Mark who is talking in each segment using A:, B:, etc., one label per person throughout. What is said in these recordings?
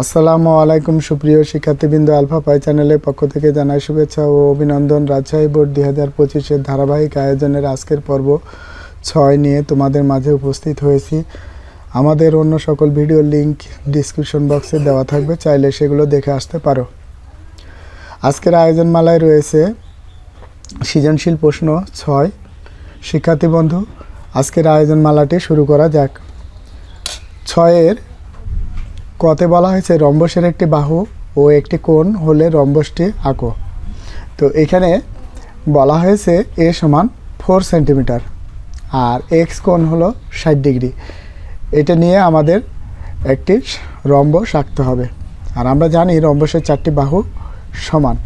A: আসসালামু আলাইকুম সুপ্রিয় শিক্ষার্থীবৃন্দ আলফা পাই চ্যানেলের পক্ষ থেকে জানাই শুভেচ্ছা ও অভিনন্দন। রাজশাহী বোর্ড দুই হাজার পঁচিশের ধারাবাহিক আয়োজনের আজকের পর্ব ছয় নিয়ে তোমাদের মাঝে উপস্থিত হয়েছি। আমাদের অন্য সকল ভিডিও লিংক ডিসক্রিপশন বক্সে দেওয়া থাকবে, চাইলে সেগুলো দেখে আসতে পারো। আজকের আয়োজনমালায় রয়েছে সৃজনশীল প্রশ্ন ছয়। শিক্ষার্থী বন্ধু, আজকের আয়োজনমালাটি শুরু করা যাক। ছয়ের কতে বলা হয়েছে, রম্বসের একটি বাহু ও একটি কোণ হলে রম্বসটি আঁকো। তো এখানে বলা হয়েছে এ সমান ফোর সেন্টিমিটার আর এক্স কোণ হলো ষাট ডিগ্রি। এটা নিয়ে আমাদের একটি রম্বস আঁকতে হবে। আর আমরা জানি রম্বসের চারটি বাহু সমান।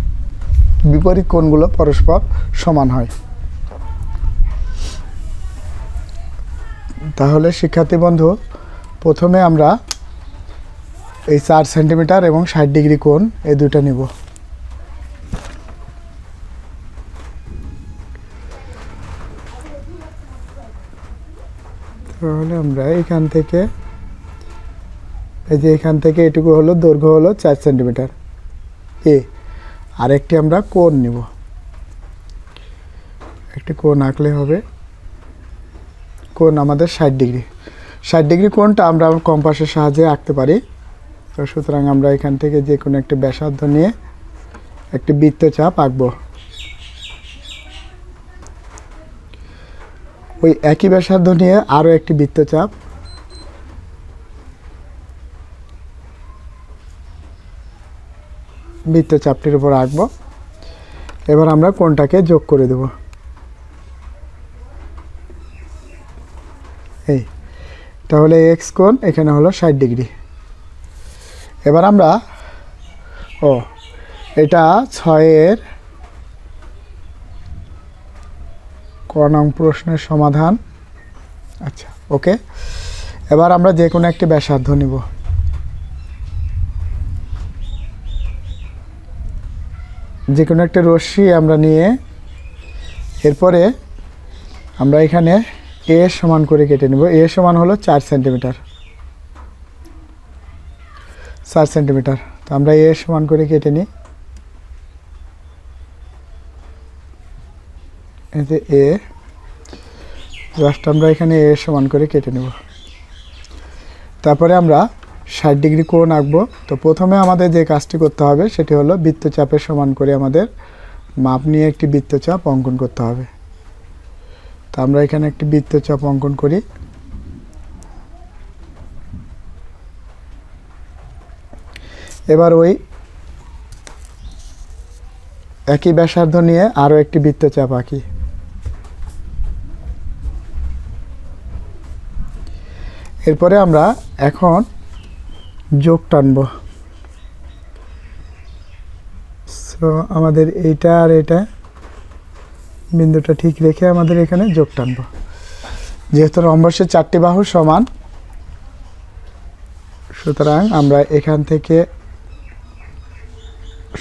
A: বিপরীত কোণগুলো পরস্পর সমান হয়। তাহলে শিক্ষার্থী বন্ধু, প্রথমে আমরা এই চার সেন্টিমিটার এবং ষাট ডিগ্রি কোণ এই দুটো নিব। তাহলে আমরা এখান থেকে, এই যে এখান থেকে এটুকু হলো, দৈর্ঘ্য হলো চার সেন্টিমিটার। এ, আরেকটি আমরা কোণ নিব। একটি কোণ আঁকলে হবে, কোণ আমাদের ষাট ডিগ্রি। ষাট ডিগ্রি কোণটা আমরা কম্পাসের সাহায্যে আঁকতে পারি। তো সুতরাং আমরা এখান থেকে যে কোনো একটি ব্যাসার্ধ নিয়ে একটি বৃত্তচাপ আঁকবো। ওই একই ব্যাসার্ধ নিয়ে আরও একটি বৃত্তচাপ বৃত্তচাপটির উপর আঁকবো। এবার আমরা কোনটাকে যোগ করে দেব। এই। তাহলে এক্স কোণ এখানে হলো ষাট ডিগ্রি। এবার আমরা, ও, এটা ছয়ের ক নং প্রশ্নের সমাধান। আচ্ছা ওকে। এবার আমরা যে কোনো একটি ব্যাসার্ধ নিব। যে কোনো একটা রশ্মি আমরা নিয়ে, এরপরে আমরা এখানে এ সমান করে কেটে নেব। এ সমান হলো চার সেন্টিমিটার। চার সেন্টিমিটার। তো আমরা এ সমান করে কেটে নিই। যে এ জাস্ট আমরা এখানে এ সমান করে কেটে নেব। তারপরে আমরা ষাট ডিগ্রি কোণ আঁকবো। তো প্রথমে আমাদের যে কাজটি করতে হবে, সেটি হলো বৃত্তচাপের সমান করে আমাদের মাপ নিয়ে একটি বৃত্তচাপ অঙ্কন করতে হবে। তো আমরা এখানে একটি বৃত্তচাপ অঙ্কন করি। এবার ওই একই ব্যাসার্ধ নিয়ে আরও একটি বৃত্তচাপ আঁকি। এরপরে আমরা এখন যোগ টানব। সো আমাদের এইটা আর এটা বিন্দুটা ঠিক রেখে আমাদের এখানে যোগ টানব। যেহেতু রম্বসের চারটি বাহু সমান, সুতরাং আমরা এখান থেকে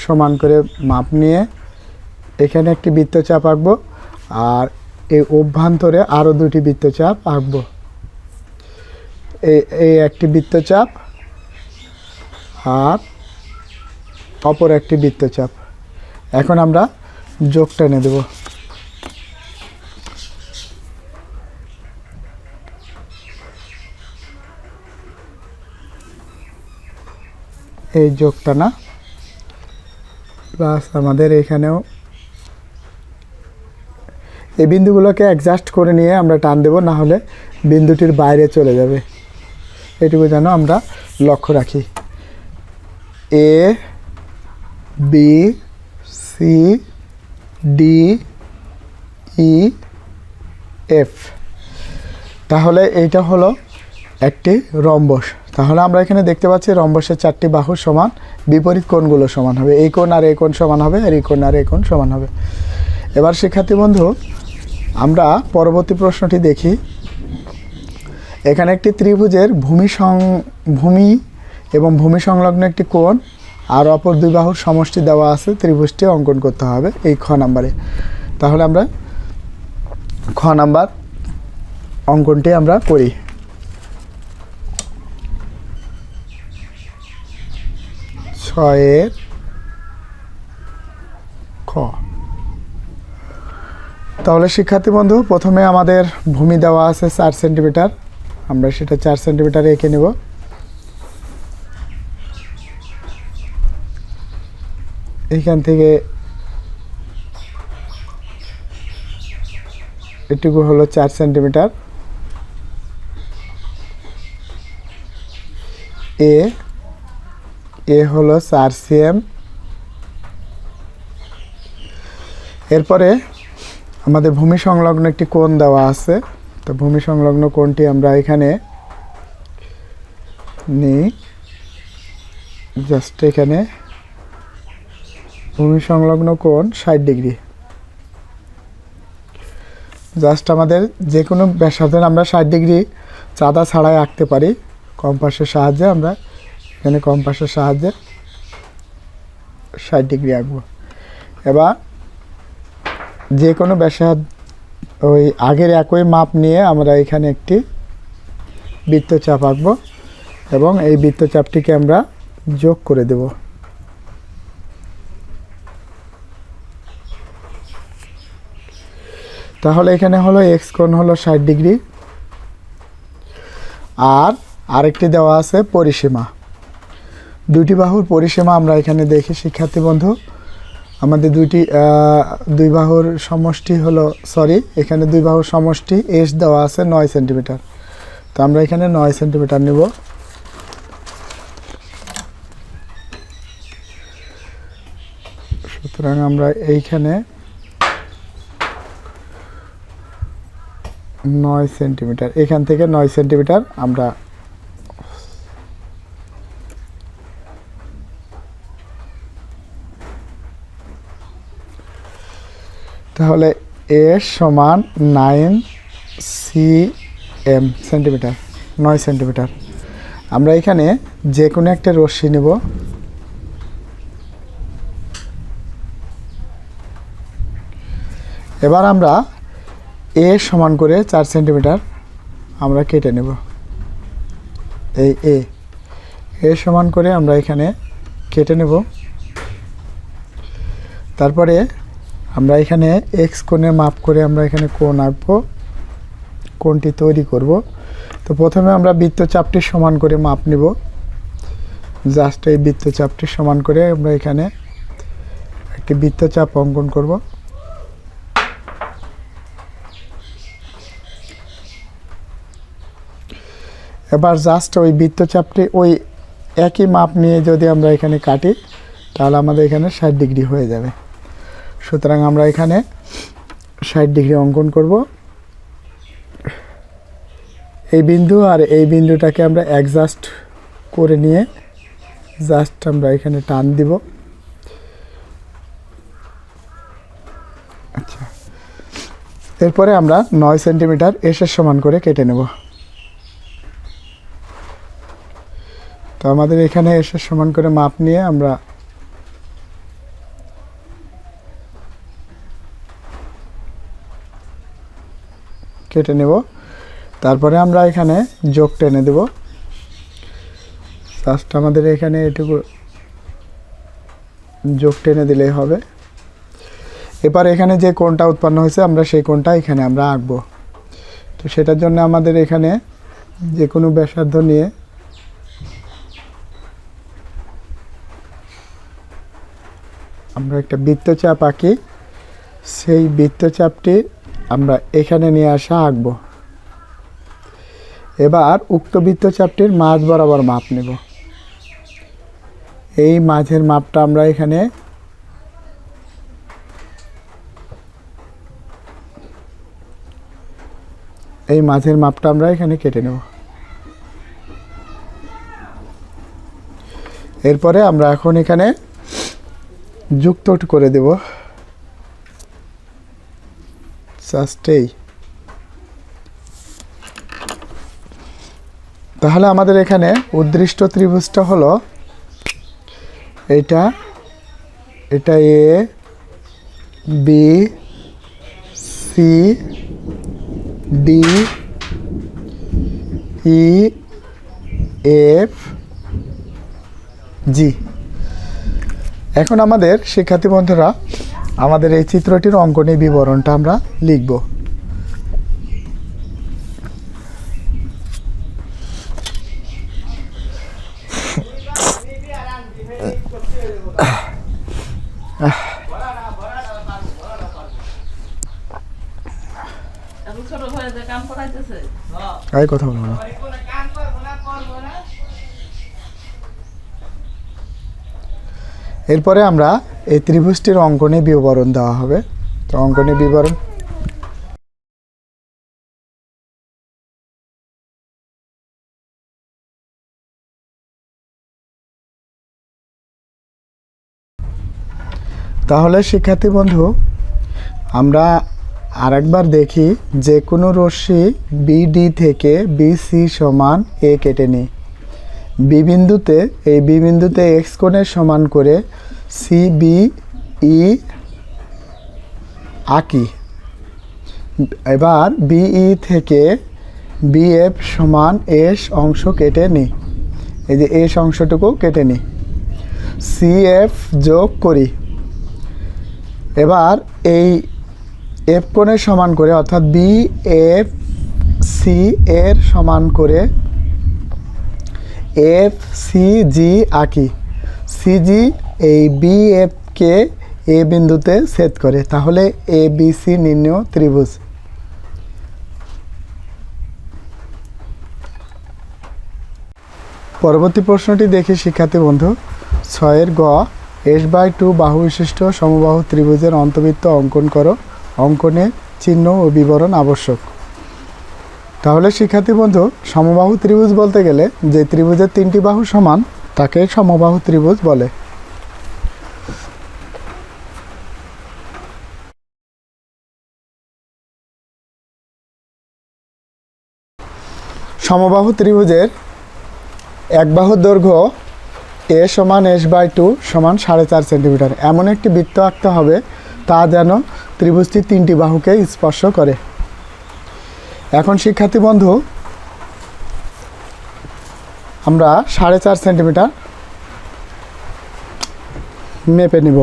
A: সমান করে মাপ নিয়ে এখানে একটি বৃত্তচাপ আঁকবো আর এই অভ্যন্তরে আরও দুটি বৃত্তচাপ আঁকবো। এই একটি বৃত্তচাপ আর অপর একটি বৃত্তচাপ। এখন আমরা যোগ টেনে দেব। এই যোগটা না প্লাস আমাদের এখানেও। এই বিন্দুগুলোকে অ্যাডজাস্ট করে নিয়ে আমরা টান দেব, না হলে বিন্দুটির বাইরে চলে যাবে। এটুকু যেন আমরা লক্ষ্য রাখি। A, B, C, D, E, F. তাহলে এইটা হলো একটি রম্বস। তাহলে আমরা এখানে দেখতে পাচ্ছি রম্বসের চারটি বাহু সমান, বিপরীত কোণগুলো সমান হবে। এই কোণ আর এই কোণ সমান হবে, আর এই কোণ আর এই কোণ সমান হবে। এবার শিক্ষার্থী বন্ধু, আমরা পরবর্তী প্রশ্নটি দেখি। এখানে একটি ত্রিভুজের ভূমি সং, ভূমি এবং ভূমি সংলগ্ন একটি কোণ, আর অপর দুই বাহুর সমষ্টি দেওয়া আছে, ত্রিভুজটি অঙ্কন করতে হবে এই খ নাম্বারে। তাহলে আমরা খ নাম্বার অঙ্কনটি আমরা করি। ছয়ের খ। তাহলে শিক্ষার্থী বন্ধু, প্রথমে আমাদের ভূমি দেওয়া আছে চার সেন্টিমিটার। আমরা সেটা চার সেন্টিমিটারে এঁকে নেব। এইখান থেকে এটুকু হলো চার সেন্টিমিটার। এ এ হলো চার সিএম। এরপরে আমাদের ভূমি সংলগ্ন একটি কোণ দেওয়া আছে। তো ভূমি সংলগ্ন কোণটি আমরা এখানে নিই। জাস্ট এখানে ভূমি সংলগ্ন কোণ ষাট ডিগ্রি। জাস্ট আমাদের যে কোনো ব্যাসার্ধের আমরা ষাট ডিগ্রি চাঁদা ছাড়াই আঁকতে পারি। কম্পাসের সাহায্যে আমরা এখানে কম্পাসের সাহায্যে ষাট ডিগ্রি আঁকবো। এবার যে কোনো ব্যাসার্ধ ওই আগের একই মাপ নিয়ে আমরা এখানে একটি বৃত্তচাপ আঁকবো এবং এই বৃত্তচাপটিকে আমরা যোগ করে দেব। তাহলে এখানে হলো এক্স কোণ হলো ষাট ডিগ্রি। আর আরেকটি দেওয়া আছে পরিসীমা। দুটি বাহুর পরিসীমা আমরা এখানে দেখি, শিক্ষার্থী বন্ধু। আমাদের দুইটি দুই বাহুর সমষ্টি হলো সরি এখানে দুই বাহুর সমষ্টি এস দেওয়া আছে নয় সেন্টিমিটার। তো আমরা এখানে নয় সেন্টিমিটার নেব। সুতরাং আমরা এইখানে নয় সেন্টিমিটার, এখান থেকে নয় সেন্টিমিটার আমরা তাহলে এ সমান নাইন সি এম সেন্টিমিটার, নয় সেন্টিমিটার। আমরা এখানে যে কোনো একটা রশ্মি নেব। এবার আমরা এ সমান করে চার সেন্টিমিটার আমরা কেটে নেব। এই এ। এ সমান করে আমরা এখানে কেটে নেব। তারপরে আমরা এখানে এক্স কোণে মাপ করে আমরা এখানে কোণ আঁকবো, কোণটি তৈরি করব। তো প্রথমে আমরা বৃত্তচাপটি সমান করে মাপ নেব। জাস্ট এই বৃত্তচাপটি সমান করে আমরা এখানে একটি বৃত্তচাপ অঙ্কন করব। এবার জাস্ট ওই বৃত্তচাপটি ওই একই মাপ নিয়ে যদি আমরা এখানে কাটি, তাহলে আমাদের এখানে ষাট ডিগ্রি হয়ে যাবে। সুতরাং আমরা এখানে ষাট ডিগ্রি অঙ্কন করব। এই বিন্দু আর এই বিন্দুটাকে আমরা অ্যাডজাস্ট করে নিয়ে জাস্ট আমরা এখানে টান দিব। আচ্ছা। এরপরে আমরা নয় সেন্টিমিটার এসের সমান করে কেটে নেব। তো আমাদের এখানে এসের সমান করে মাপ নিয়ে আমরা কেটে নেব। তারপরে আমরা এখানে যোগ টেনে দেব। জাস্ট আমাদের এখানে এটুকু যোগ টেনে দিলেই হবে। এবার এখানে যে কোণটা উৎপন্ন হয়েছে, আমরা সেই কোণটা এখানে আমরা আঁকবো। তো সেটার জন্য আমাদের এখানে যে কোনো ব্যাসার্ধ নিয়ে আমরা একটা বৃত্তচাপ আঁকি। সেই বৃত্তচাপটি আমরা এখানে নিয়ে আসা আঁকবো। এবার উক্ত বৃত্তচাপটির মাঝ বরাবর মাপ নেব। এই মাঝের মাপটা আমরা এখানে এই মাঝের মাপটা আমরা এখানে কেটে নেব। এরপরে আমরা এখন এখানে যুক্ত করে দেব। জাস্ট এই তাহলে আমাদের এখানে উদ্দৃষ্ট ত্রিভুজটা হলো এটা এটা A, B, C, D, E, F, G. এখন আমাদের শিক্ষার্থী বন্ধুরা আমাদের এই চিত্রটির অঙ্কনী বিবরণটা আমরা লিখব।
B: এত ছোট ভাই যে কাম করাইতেছে
A: এই কথা বলব না। এরপরে আমরা এই ত্রিভুজটির অঙ্কনে বিবরণ দেওয়া হবে। তো অঙ্কনে বিবরণ। তাহলে শিক্ষার্থী বন্ধু, আমরা আরেকবার দেখি যে কোনো রশ্মি বিডি থেকে বিসি সমান এ কেটে নিই। বি বিন্দুতে এই বি বিন্দুতে এক্স কোণের সমান করে সি বি ই আঁকি। এবার বিই থেকে বিএফ সমান এস অংশ কেটে নিই। এই যে এস অংশটুকু কেটে নিই। সিএফ যোগ করি। এবার এই এফ কোণের সমান করে, অর্থাৎ বি এফ সি এর সমান করে এফ সি জি আঁকি। সিজি এই বি এফকে এ বিন্দুতে ছেদ করে। তাহলে এ বি সি নির্ণয় ত্রিভুজ। পরবর্তী প্রশ্নটি দেখি শিক্ষার্থী বন্ধু, ছয়ের গ এস বাই টু বাহু বিশিষ্ট সমবাহু ত্রিভুজের অন্তবৃত্ত অঙ্কন করো। অঙ্কনে চিহ্ন ও বিবরণ আবশ্যক। তাহলে শিক্ষার্থী বন্ধু, সমবাহু ত্রিভুজ বলতে গেলে যে ত্রিভুজের তিনটি বাহু সমান, তাকে সমবাহু ত্রিভুজ বলে। সমবাহু ত্রিভুজের এক বাহুর দৈর্ঘ্য এ সমান এস বাই টু সমান সাড়ে চার সেন্টিমিটার। এমন একটি বৃত্ত আঁকতে হবে, তা যেন ত্রিভুজটি তিনটি বাহুকে স্পর্শ করে। এখন শিক্ষার্থী বন্ধু, আমরা সাড়ে চার সেন্টিমিটার মেপে নিব।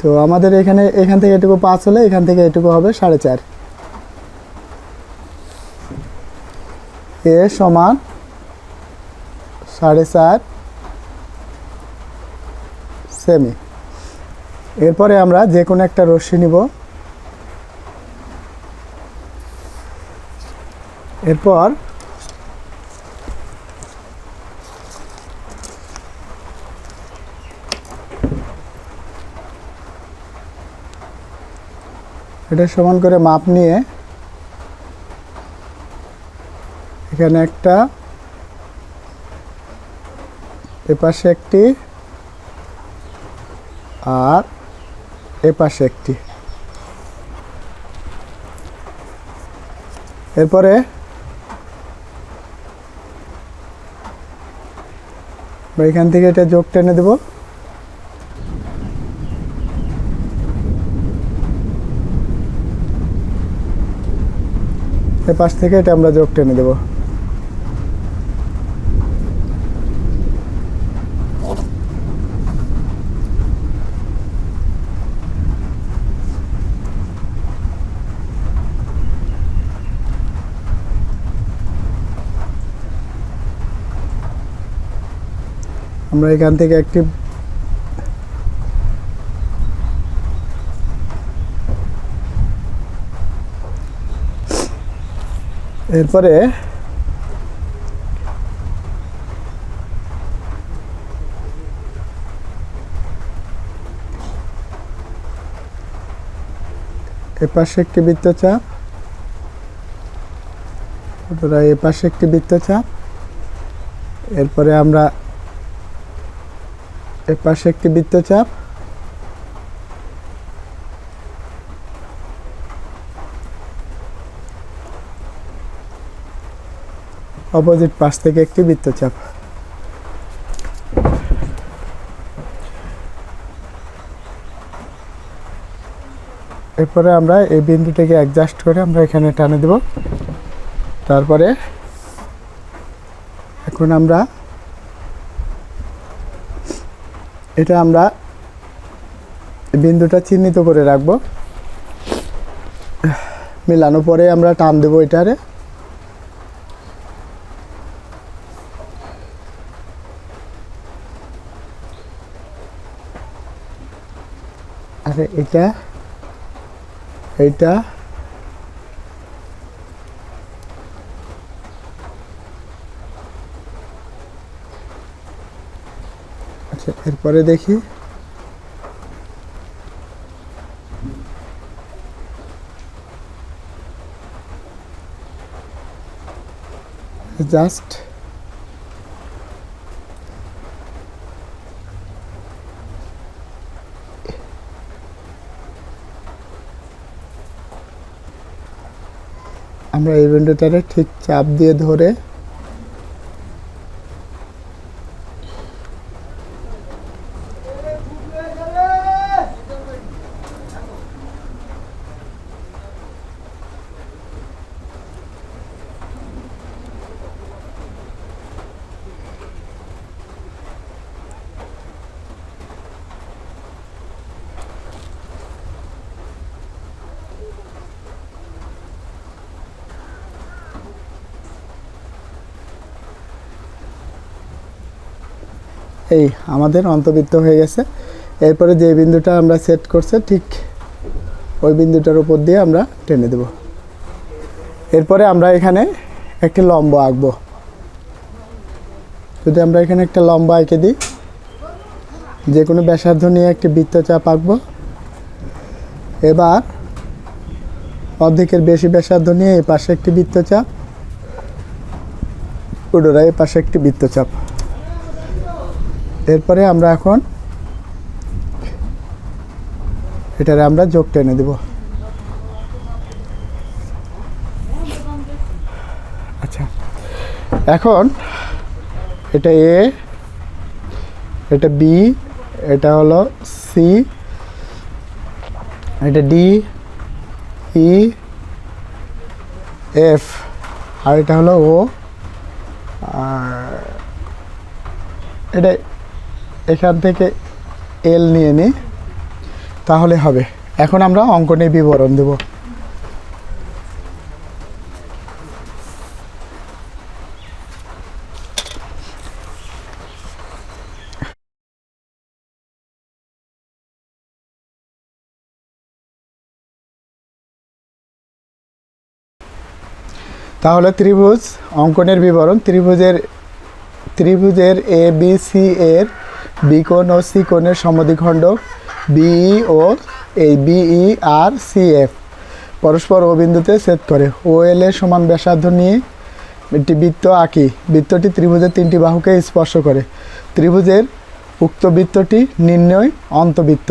A: তো আমাদের এখানে, এখান থেকে এটুকু পাঁচ হলে এখান থেকে এটুকু হবে সাড়ে চার। এ সমান সাড়ে চার সেমি। এরপরে আমরা যে কোনো একটা রশ্মি নিব। এরপর এটা সমান করে মাপ নিয়ে এখানে একটা এপাশে একটি আর এপাশে একটি। এরপরে আমরা এখান থেকে এটা যোগ টেনে দেব। পাশ থেকে এটা আমরা যোগ টেনে দেবো। আমরা এখান থেকে একটি এরপরে এপাশে একটি বৃত্তচাপ। এপাশে একটি বৃত্তচাপ। এরপরে আমরা এর পাশে একটি বৃত্তচাপ। অপোজিট পাশ থেকে একটি বৃত্তচাপ। এরপরে আমরা এই বিন্দুটিকে অ্যাডজাস্ট করে আমরা এখানে টানে দেব। তারপরে এখন আমরা এটা আমরা বিন্দুটা চিহ্নিত করে রাখব। মেলানো পরে আমরা টান দেবো এটারে। আরে এটা, এইটা আচ্ছা এরপরে দেখি। জাস্ট। আমরা এই বিন্দুটারে ঠিক চাপ দিয়ে ধরে এই আমাদের অন্তর্বৃত্ত হয়ে গেছে। এরপরে যে বিন্দুটা আমরা সেট করছে, ঠিক ওই বিন্দুটার উপর দিয়ে আমরা টেনে দেব। এরপরে আমরা এখানে একটি লম্ব আঁকবো। যদি আমরা এখানে একটা লম্ব এঁকে দিই যে কোনো ব্যাসার্ধ নিয়ে একটি বৃত্তচাপ আঁকবো। এবার অর্ধেকের বেশি ব্যাসার্ধ নিয়ে এই পাশে একটি বৃত্তচাপ, পুনরায় এই পাশে একটি বৃত্তচাপ। এরপরে আমরা এখন এটারে আমরা যোগ টেনে দেব। আচ্ছা এখন এটা এ, এটা বি, এটা হলো সি, এটা ডি, ই, এফ, আর এটা হলো ও, আর এটা এখান থেকে এল নিয়ে নিই তাহলে হবে। এখন আমরা অঙ্কনের বিবরণ দেব। তাহলে ত্রিভুজ, অঙ্কনের বিবরণ, ত্রিভুজের ত্রিভুজের এ বি সি এর বি কোণ ও সি কোণের সমদ্বিখণ্ড বিই ও এই বিই আর সি এফ পরস্পর ও বিন্দুতে ছেদ করে। ও এল এর সমান ব্যাসার্ধ নিয়ে একটি বৃত্ত আঁকি। বৃত্তটি ত্রিভুজের তিনটি বাহুকে স্পর্শ করে। ত্রিভুজের উক্ত বৃত্তটি নির্ণয় অন্তবৃত্ত।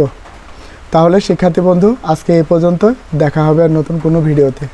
A: তাহলে, শিক্ষার্থী বন্ধু, আজকে এ পর্যন্ত দেখা হবে আর নতুন কোনো ভিডিওতে।